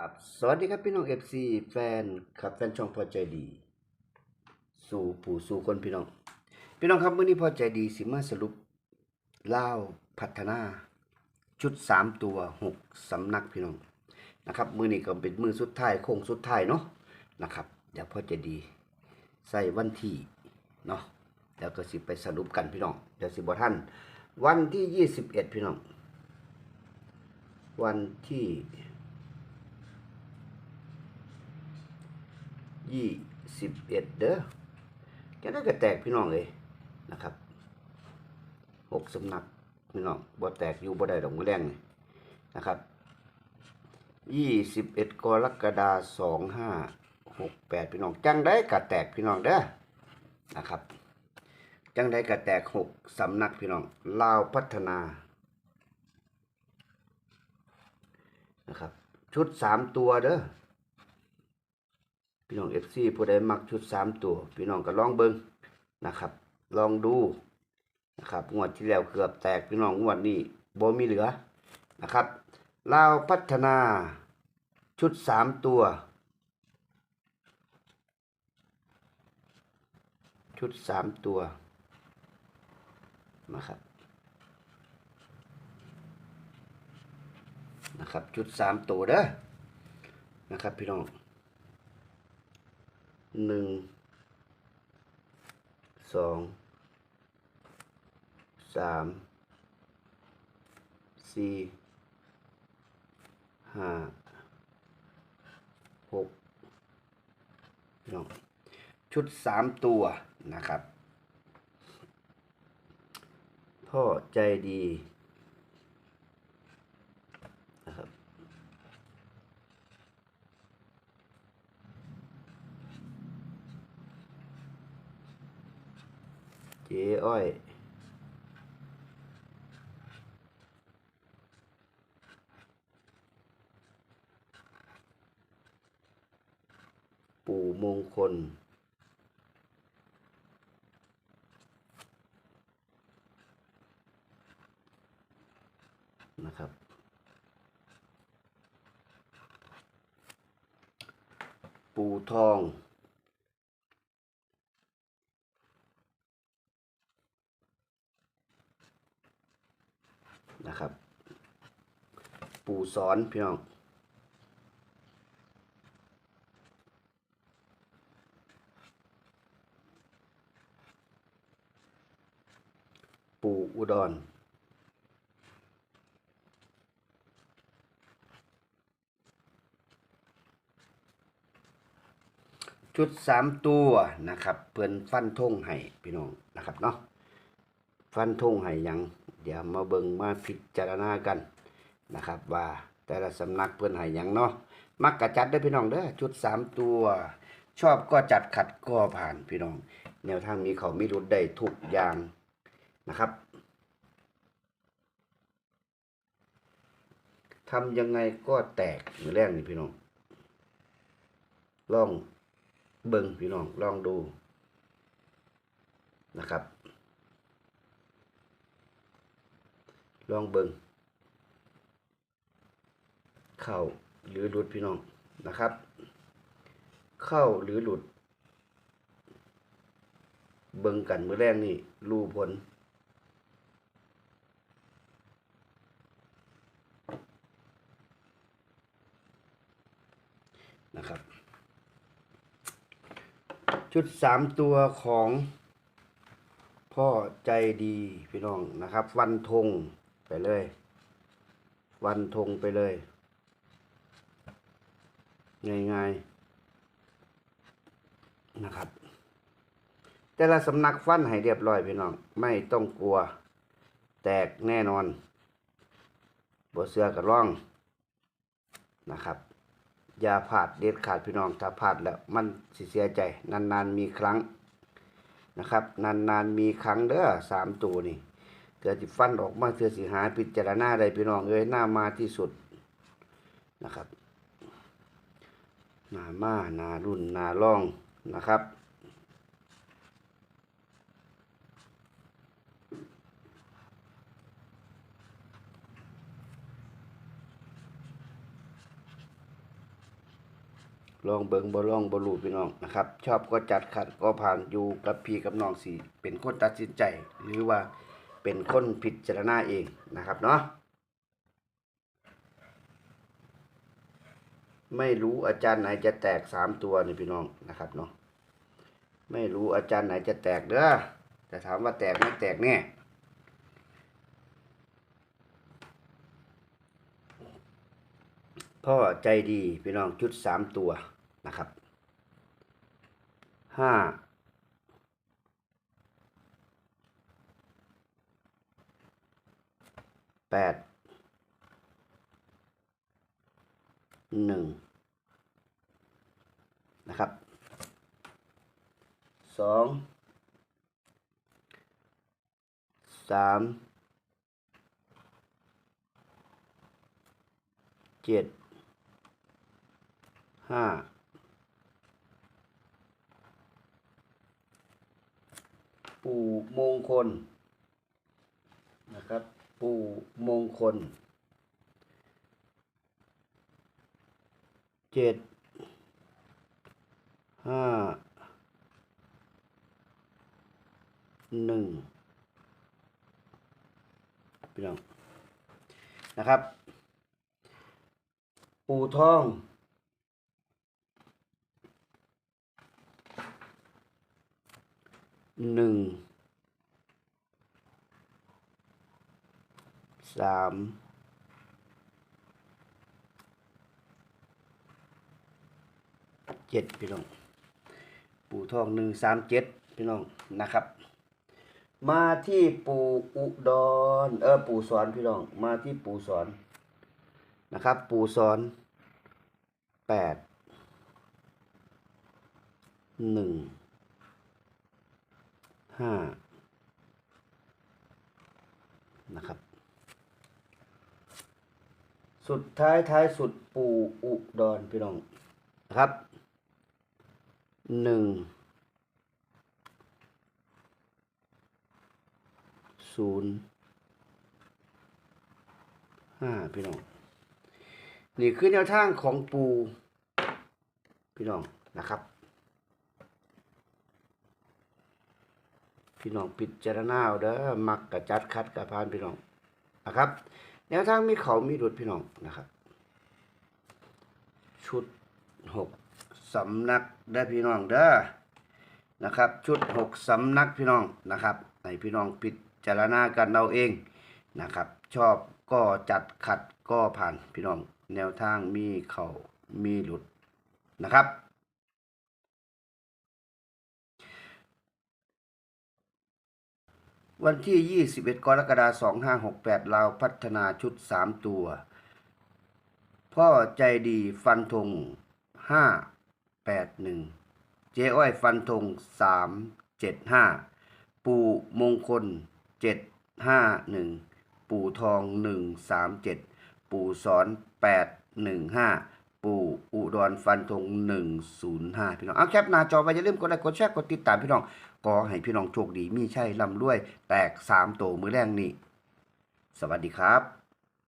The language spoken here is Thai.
ครับสวัสดีครับพี่น้องเอฟซีแฟนครับแฟนช่องพอใจดี สู่ผู้สู่คนพี่น้อง พี่น้องครับมื้อนี้พอใจดีสิมาสรุปเล่าพัฒนาชุดสามตัวหกสำนักพี่น้องนะครับมือนี้ก็เป็นมือสุดท้ายโค้งสุดท้ายเนาะนะครับเดี๋ยวพอใจดีใส่วันที่เนาะแล้วก็สิไปสรุปกันพี่น้องเดี๋ยวสิบ่ท่านวันที่ยี่สิบเอ็ดพี่น้อง วันที่ ยี่สิบเอ็ดเด้อแกได้ก็แตกพี่น้องเลยนะครับหกสำนักพี่น้องบ่แตกอยู่บ่ได้ดอกมือแรงนี่นะครับยี่สิบเอ็ดกรกฎาสองห้าหกแปดพี่น้องจังได้กะแตกพี่น้องเด้อนะครับ จังได้กะแตกหกสำนักพี่น้องลาวพัฒนานะครับชุดสามตัวเด้อ พี่น้องเอฟซีผู้ใดมักชุดสามตัว พี่น้องก็ลองเบิ้งนะครับ ลองดูนะครับงวดที่แล้วเกือบแตกพี่น้องงวดนี้โบมีเหลือนะครับลาวพัฒนาชุดสามตัว ชุดสามตัวนะครับนะครับ ชุดสามตัวเด้อนะครับพี่น้อง หนึ่งสองสามสี่ห้าหกพี่น้องชุดสามตัวนะครับ พ่อใจดีนะครับ เจ๊ อ้อย ปู่มงคล นะครับปู่ทอง นะครับ ปู่สอนพี่น้องปู่อุดรชุดสามตัวนะครับ เพื่อนฟันทงให้พี่น้องนะครับเนาะฟันธงให้ยัง เดี๋ยวมาเบิ่งมาพิจารณากันนะครับ ว่าแต่ละสำนักเพิ่อนให้หยังเนาะมักกะจัดได้พี่น้องเด้อชุดสามตัว ชอบก็จัดขัดก็ผ่านพี่น้อง แนวทางนี้เขามีรุดได้ทุกอย่างนะครับทำยังไงก็แตกมือแรกนี่พี่น้อง ลองเบิ่งพี่น้องลองดูนะครับ ลองเบิงเข้าหรือหลุดพี่น้องนะครับ เข้าหรือหลุด เบิงกันมือแรกนี่รูผลนะครับ ชุดสามตัวของพ่อใจดีพี่น้องนะครับ วันธง ไปเลย วันธงไปเลย ง่ายๆนะครับ แต่ละสำนักฟันให้เรียบร้อยพี่น้อง ไม่ต้องกลัว แตกแน่นอนบเสือกับร่องนะครับ อย่าพลาดเด็ดขาดพี่น้องถ้าพลาดแล้วมันสิเสียใจ นานๆมีครั้งนะครับ นานๆมีครั้งเด้อสามตัวนี่ เกิดสิฟันออกมาเกิดสิหาพิจารณาได้พี่น้องเอ้ยหน้ามาที่สุดนะครับหน้ามาหน้ารุ่นหน้าร่องนะครับลองเบิงบ่ลองบ่รู้พี่น้องนะครับ ชอบก็จัดขัดก็ผ่านอยู่กับพี่กับน้องสิเป็นคนตัดสินใจ หรือว่า เป็นคนพิจารณาเองนะครับเนาะไม่รู้อาจารย์ไหนจะแตกสามตัวนี่พี่น้องนะครับเนาะไม่รู้อาจารย์ไหนจะแตกเด้อแต่ถามว่าแตกไม่แตกแน่พ่อใจดีพี่น้องชุดสามตัวนะครับห้า แปดหนึ่งนะครับสองสามเจ็ดห้าปู่มงคลนะครับ ปู่มงคลเจ็ดห้าหนึ่งพี่น้องนะครับ ปู่ทองหนึ่ง สามเจ็ดพี่น้อง ปู่ทองหนึ่งสามเจ็ดพี่น้องนะครับ มาที่ปู่อุดร เออปู่สอนพี่น้อง มาที่ปู่สอนนะครับ ปู่สอนแปดหนึ่งห้านะครับ สุดท้ายท้ายสุดปู่อุดรพี่น้องนะครับหนึ่งศูนย์ห้าพี่น้อง นี่คือแนวทางของปูพี่น้องนะครับ พี่น้องพิดจารณาเอาเด้อมักกะจัดคัดกะพานพี่น้องนะครับ แนวทางมีเขามีดุดพี่น้องนะครับ ชุดหกสำนักได้พี่น้องเด้อนะครับ ชุดหกสำนักพี่น้องนะครับให้พี่น้องพิจารณากันเอาเองนะครับ ชอบก็จัดขัดก็ผ่านพี่น้องแนวทางมีเขามีหลุดนะครับ วันที่ 21 กรกฎาคม 2568เราวพัฒนาชุด 3 ตัว พ่อใจดีฟันธง 581 เจ๊อ้อยฟันธง 375 ปู่มงคล 751 ปู่ทอง 137 ปู่สอน 815 ปู่อุดรฟันธง105 พี่น้องเอาแคปหน้าจอไว้อย่าลืมกดไลค์กดแชร์กดติดตามพี่น้องขอให้พี่น้องโชคดีมีใช่ลำรวย แตกสามโตมือแรงนี้ สวัสดีครับ